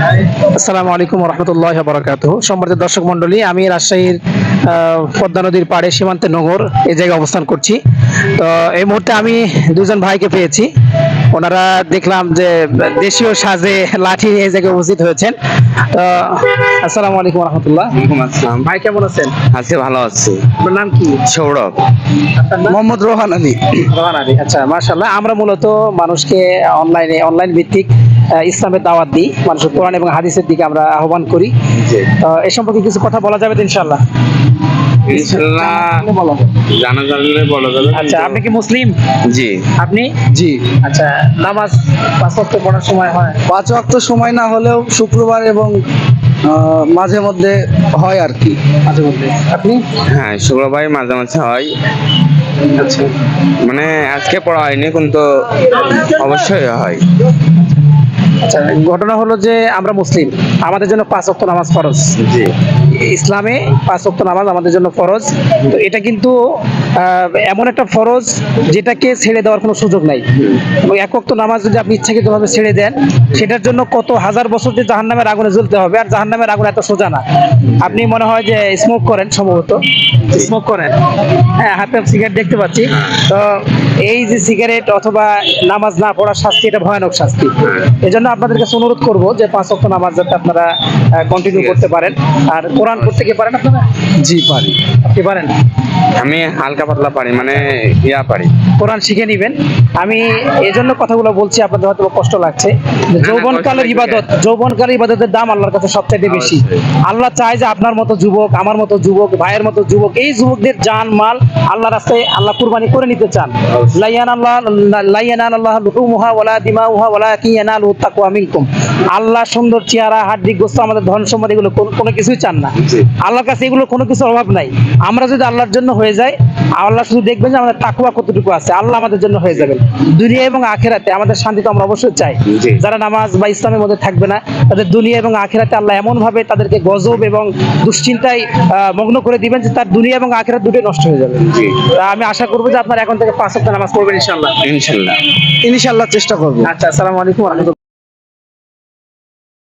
আসসালামু আলাইকুম রহমতুল্লাহ বরাকাত সম্মানিত দর্শক মন্ডলী আমি রাজশাহীর পদ্মা নদীর পাড়ে সীমান্তে নগর এই জায়গায় অবস্থান করছি। তো এই মুহূর্তে আমি দুজন ভাইকে পেয়েছি। ওনারা দেখলাম যে দেশীয় সাজে লাঠি নিয়ে এই জায়গায় উপস্থিত হয়েছেন। তো আসসালামু আলাইকুম রহমতুল্লাহ আসসালাম। ভাই কেমন আছেন? আছি ভালো আছি। আপনার নাম কি? সৌরভ। মোহাম্মদ রোহান আলী। রোহান আলী আচ্ছা মাশাল্লাহ আমরা মূলত মানুষকে অনলাইনে অনলাইন ভিত্তিক ইসলামের দাওয়াত দিই মানুষের কোরআন এবং হাদিসের দিকে আমরা আহ্বান করি। এ সম্পর্কে কিছু কথা বলা যাবে ইনশাল্লাহ ইনশাল্লাহ জানা জানলে বলা যাবে। আচ্ছা আপনি কি মুসলিম? জি। আপনি? জি। আচ্ছা নামাজ পাঁচ ওয়াক্ত পড়ার সময় হয়? পাঁচ ওয়াক্ত সময় না হলেও শুক্রবার এবং মাঝে মধ্যে হয় আর কি। মাঝে মধ্যে। আপনি? হ্যাঁ শুক্রবার মাঝে মাঝে হয়। আচ্ছা। মানে আজকে পড়া হয়নি কিন্তু অবশ্যই হয়। আচ্ছা ঘটনা হলো যে আমরা মুসলিম আমাদের জন্য পাঁচ ওয়াক্ত নামাজ ফরজ। ইসলামে পাঁচ ওয়াক্ত নামাজ আমাদের জন্য ফরজ। তো এটা কিন্তু এমন একটা ফরজ যেটাকে ছেড়ে দেওয়ার কোনো সুযোগ নাই। এবং এক ওয়াক্ত নামাজ যদি আপনি ইচ্ছাকৃতভাবে ছেড়ে দেন সেটার জন্য কত হাজার বছর যে জাহান্নামের আগুনে জ্বলতে হবে আর জাহান্নামের আগুন এত সোজা না। আপনি মনে হয় যে স্মোক করেন সম্ভবত। স্মোক করেন। হ্যাঁ হাতে সিগারেট দেখতে পাচ্ছি। তো এই যে সিগারেট অথবা নামাজ না পড়ার শাস্তি এটা ভয়ানক শাস্তি। এই জন্য আপনাদের কাছে অনুরোধ করব যে পাঁচ ওয়াক্ত নামাজ যাতে আপনারা কন্টিনিউ করতে পারেন। আর কোরআন পড়তে কি পারেন আপনারা? জি পারি। আপনি পারেন? আমি হালকা পাতলা পারি মানে ইয়া পারি। কোরআন শিখে নিবেন। আমি এই জন্য কথাগুলো বলছি আপনাদের হয়তো কষ্ট লাগছে। যৌবনকালের ইবাদত যৌবনকালের ইবাদতের দাম আল্লাহর কাছে সবচাইতে বেশি। আল্লাহ চায় যে আপনার মতো যুবক আমার মতো যুবক ভাইয়ের মতো যুবক এই যুবকদের জান মাল আল্লাহ রাস্তায় আল্লাহ কুরবানি করে নিতে চান। আল্লাহ সুন্দর চেহারা হাড্ডি গোস্ত আমাদের ধন সম্পদ এগুলো কোনো- কিছুই চান না। আল্লাহর কাছে এগুলো কোনো কিছু অভাব নাই। আমরা যদি আল্লাহর জন্য হয়ে যাই আল্লাহ শুধু দেখবেন যে আমাদের তাকুয়া কতটুকু আছে। আল্লাহ আমাদের জন্য হয়ে যাবেন। দুনিয়া এবং আখেরাতে আমাদের শান্তি তো আমরা অবশ্যই চাই। যারা নামাজ বা ইসলামের মধ্যে থাকবে না তাদের দুনিয়া এবং আখেরাতে আল্লাহ এমন ভাবে তাদেরকে গজব এবং দুশ্চিন্তায় আহ, মগ্ন করে দিবেন যে তার দুনিয়া এবং আখেরাত দুটোই নষ্ট হয়ে যাবে। আমি আশা করব যে আপনার এখন থেকে পাঁচ সপ্তাহ নামাজ পড়বেন ইনশাল্লাহ ইনশাল্লাহ ইনশাল্লাহ চেষ্টা করব। আচ্ছা আসসালামু আলাইকুম